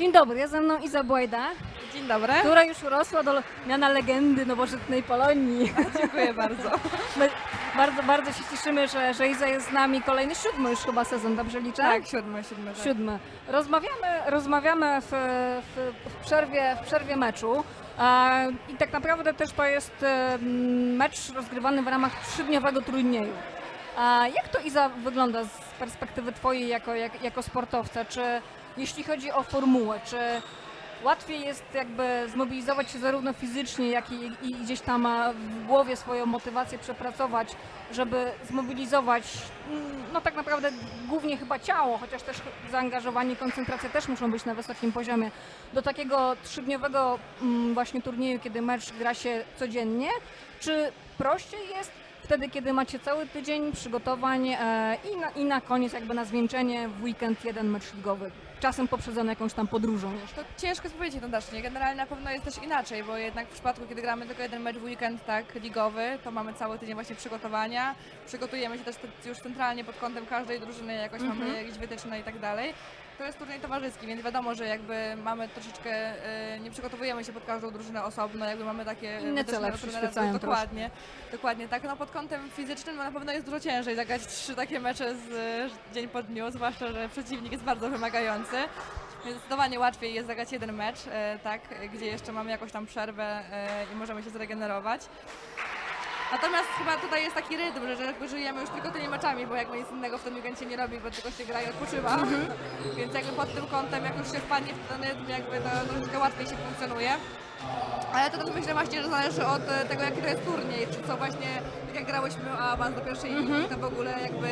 Dzień dobry, jest ze mną Iza Błajda, Dzień dobry. która już urosła do miana legendy nowożytnej Polonii. Dziękuję bardzo. My bardzo, bardzo się cieszymy, że, że Iza jest z nami kolejny, siódmy już chyba sezon, dobrze liczę? Tak, siódmy, siódmy. Tak. Siódmy. Rozmawiamy, rozmawiamy w, w, w, przerwie, w przerwie meczu. E, I tak naprawdę też to jest e, mecz rozgrywany w ramach trzydniowego turnieju. A jak to Iza wygląda z perspektywy Twojej jako, jak, jako sportowca? Czy jeśli chodzi o formułę, czy łatwiej jest jakby zmobilizować się zarówno fizycznie, jak i, i gdzieś tam w głowie swoją motywację przepracować, żeby zmobilizować, no tak naprawdę głównie chyba ciało, chociaż też zaangażowanie i koncentracja też muszą być na wysokim poziomie, do takiego trzydniowego mm, właśnie turnieju, kiedy mecz gra się codziennie, czy prościej jest wtedy, kiedy macie cały tydzień przygotowań e, i, na, i na koniec jakby na zwieńczenie w weekend jeden mecz ligowy, czasem poprzedzony jakąś tam podróżą jeszcze. To ciężko jest powiedzieć jednoznacznie. Generalnie na pewno jest też inaczej, bo jednak w przypadku, kiedy gramy tylko jeden mecz w weekend, tak, ligowy, to mamy cały tydzień właśnie przygotowania. Przygotujemy się też te- już centralnie pod kątem każdej drużyny, jakoś Mhm. mamy jakieś wytyczne i tak dalej. To jest turniej towarzyski, więc wiadomo, że jakby mamy troszeczkę, e, nie przygotowujemy się pod każdą drużynę osobno, jakby mamy takie e, Inne wytyczne cele do trenera, przyświecają Dokładnie, dokładnie tak. No pod kątem fizycznym no, na pewno jest dużo ciężej zagrać trzy takie mecze z, dzień po dniu, zwłaszcza, że przeciwnik jest bardzo wymagający. Więc zdecydowanie łatwiej jest zagrać jeden mecz, e, tak, gdzie jeszcze mamy jakąś tam przerwę i możemy się zregenerować. Natomiast chyba tutaj jest taki rytm, że, żyjemy już tylko tymi meczami, bo jakby nic innego w tym weekendzie nie robi, bo tylko się gra i odpoczywa. Więc jakby pod tym kątem, jak już się wpadnie w ten rytm, jakby to troszeczkę łatwiej się funkcjonuje. Ale to też myślę właśnie, że zależy od e, tego, jaki to jest turniej, czy co właśnie, tak jak grałyśmy o awans do pierwszej ligi, to w ogóle jakby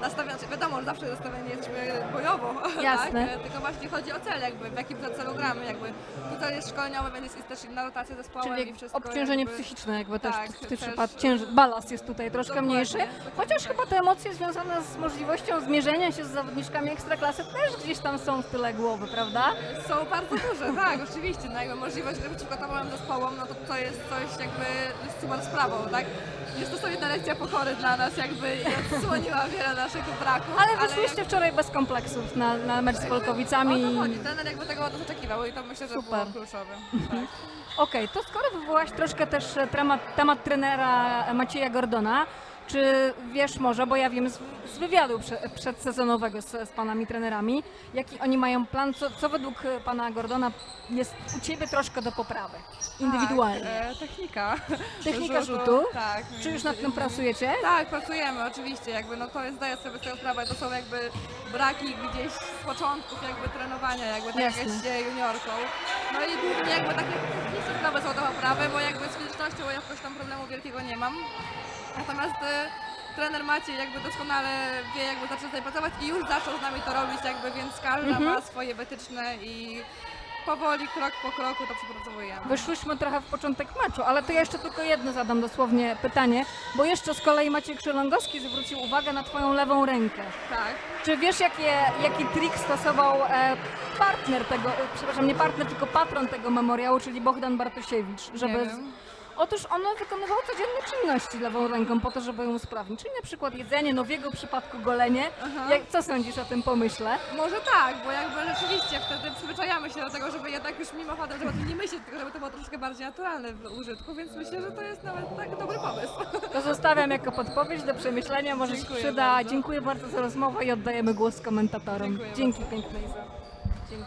nastawiamy, wiadomo, zawsze nastawieni jesteśmy bojowo, Jasne. tak? Tylko właśnie chodzi o cel jakby, w jakim to celu gramy, jakby tutaj jest szkoleniowy, więc jest, też inna rotacja zespołem i Czyli wszystko. obciążenie jakby... psychiczne jakby Tak, też w tym też- przypadku, cięż, balast jest tutaj troszkę Dokładnie, mniejszy, dokładnie chociaż tak. chyba te emocje związane z możliwością zmierzenia się z zawodniczkami ekstraklasy też gdzieś tam są w tyle głowy, prawda? Są bardzo duże, tak, oczywiście. No jakby możliwość, żeby przeciwko zespołom, no to to jest coś jakby super sprawą, tak? Jest to sobie jedna lekcja pokory dla nas jakby i odsłoniła wiele naszych braków. Ale wyszłyście wczoraj bez kompleksów na, na mecz z O Polkowicami. to chodzi, trener jakby tego od nas oczekiwał i to myślę, że Super. było kluczowe. Tak. Okej, to skoro wywołałaś troszkę też e, temat, temat trenera Macieja Gordona, czy wiesz może, bo ja wiem z, z wywiadu prze, przedsezonowego z, z panami trenerami, jaki oni mają plan, co, co według pana Gordona jest u ciebie troszkę do poprawy, indywidualnie? Tak, e, technika. Technika rzutu? Tak. Czy już nad tym pracujecie? Tak, pracujemy oczywiście, jakby no to jest, zdaję sobie z tego sprawę, to są jakby braki gdzieś z początków jakby trenowania, jakby tak jak Jasne. jest się juniorką. No i głównie jakby takie techniczne sprawy są do poprawy, bo jakby z fizycznością jakoś tam problemu wielkiego nie mam. Natomiast e, trener Maciej jakby doskonale wie jakby zaczął tutaj pracować i już zaczął z nami to robić jakby, więc każda Mhm. ma swoje wytyczne i powoli, krok po kroku to przepracowujemy. Wyszłyśmy trochę w początek meczu, ale to ja jeszcze tylko jedno zadam dosłownie pytanie, bo jeszcze z kolei Maciek Krzelongowski zwrócił uwagę na twoją lewą rękę. Tak. Czy wiesz, jakie, jaki trik stosował e, partner tego, e, przepraszam, nie partner, tylko patron tego memoriału, czyli Bogdan Bartosiewicz, żeby... Wiem. Otóż on wykonywał codzienne czynności lewą ręką po to, żeby ją usprawnić, czyli na przykład jedzenie, no w jego przypadku golenie. Aha. Jak, co sądzisz o tym pomyśle? Może tak, bo jakby rzeczywiście wtedy przyzwyczajamy się do tego, żeby jednak już mimochodem, żeby o tym nie myśleć, tylko żeby to było troszkę bardziej naturalne w użytku, więc myślę, że to jest nawet tak dobry pomysł. To zostawiam jako podpowiedź do przemyślenia, może się Dziękuję przyda. bardzo. Dziękuję bardzo za rozmowę i oddajemy głos komentatorom. Dziękuję Dzięki pięknej za. Dzięki.